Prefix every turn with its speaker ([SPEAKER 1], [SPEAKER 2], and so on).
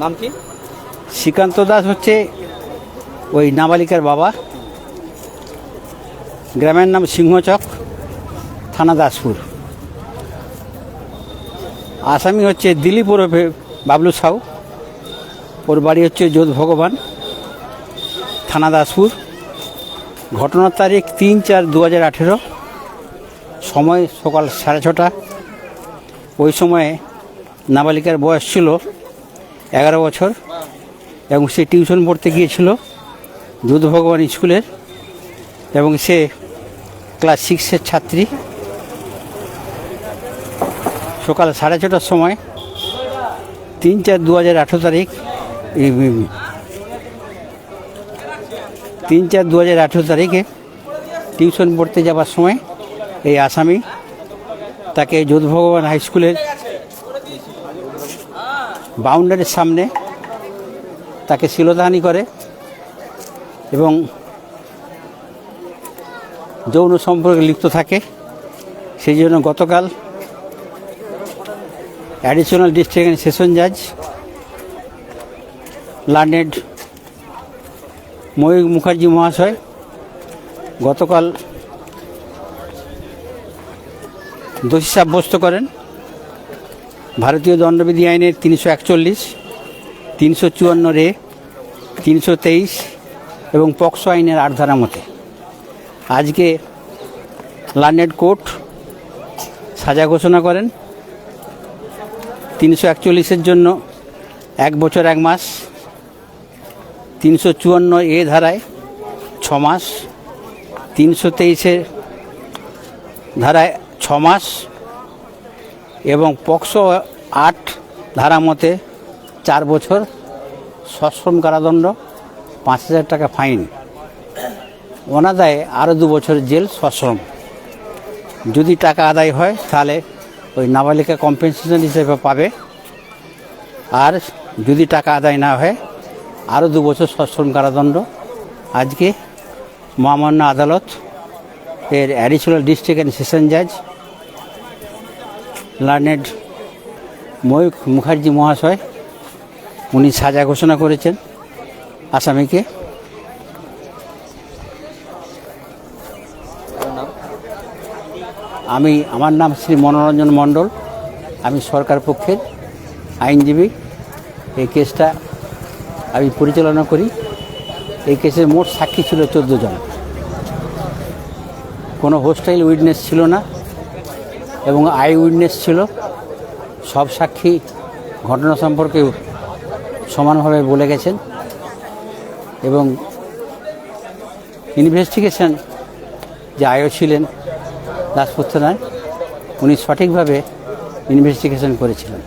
[SPEAKER 1] নাম কি?
[SPEAKER 2] শ্রীকান্ত দাস হচ্ছে ওই নাবালিকার বাবা। গ্রামের নাম সিংহচক, থানা দাসপুর। আসামি হচ্ছে দিলীপ ওরফে বাবলু সাউ। ওর বাড়ি হচ্ছে যোধ ভগবান, থানা দাসপুর। ঘটনার তারিখ তিন চার দু হাজার আঠেরো, সময় সকাল সাড়ে ছটা। ওই সময়ে নাবালিকার বয়স ছিল এগারো বছর এবং সে টিউশন পড়তে গিয়েছিল দুধ ভগবান স্কুলের এবং সে ক্লাস সিক্সের ছাত্রী। সকাল সাড়ে ছটার সময় তিন চার দু হাজার আঠেরো তারিখ তিন চার দু হাজার আঠেরো তারিখে টিউশন পড়তে যাবার সময় এই আসামি তাকে যোধ ভগবান হাই স্কুলের বাউন্ডারির সামনে তাকে শিলদাহানি করে এবং যৌন সম্পর্কে লিপ্ত থাকে। সেই জন্য গতকাল অ্যাডিশনাল ডিস্ট্রিক্ট সেশন জাজ লার্নেড ময়ূর মুখার্জি মহাশয় গতকাল দোষী সাব্যস্ত করেন। ভারতীয় দণ্ডবিধি আইনের তিনশো একচল্লিশ, তিনশো চুয়ান্ন রে, তিনশো তেইশ এবং পক্সো আইনের আট ধারা মতে। আজকে লার্নেড কোর্ট সাজা ঘোষণা করেন। তিনশো একচল্লিশের জন্য এক বছর এক মাস, তিনশো চুয়ান্ন এ ধারায় ছ মাস, তিনশো তেইশের ধারায় ছ মাস এবং পক্সো আট ধারা মতে চার বছর সশ্রম কারাদণ্ড, পাঁচ হাজার টাকা ফাইন। অনাদায়ে আরও দু বছর জেল, সশ্রম। যদি টাকা আদায় হয়, তাহলে ওই নাবালিকা কম্পেনসেশন হিসেবে পাবে। আর যদি টাকা আদায় না হয় আরও দু বছর সশ্রম কারাদণ্ড। আজকে মহামান্য আদালত এর অ্যাডিশনাল ডিস্ট্রিক্ট অ্যান্ড সেশন জাজ লার্নেড ময়ূখ মুখার্জি মহাশয়, উনি সাজা ঘোষণা করেছেন আসামিকে। আমি, আমার নাম শ্রী মনোরঞ্জন মণ্ডল, আমি সরকার পক্ষের আইনজীবী। এই কেসটা আমি পরিচালনা করি। এই কেসের মোট সাক্ষী ছিল চোদ্দ জন। কোনো হোস্টাইল উইটনেস ছিল না। এবং আই উইটনেস ছিল, সব সাক্ষী ঘটনা সম্পর্কে সমানভাবে বলে গেছেন এবং ইনভেস্টিগেশন যে আয়ও ছিলেন দাসপুর থানায় উনি সঠিকভাবে ইনভেস্টিগেশন করেছিলেন।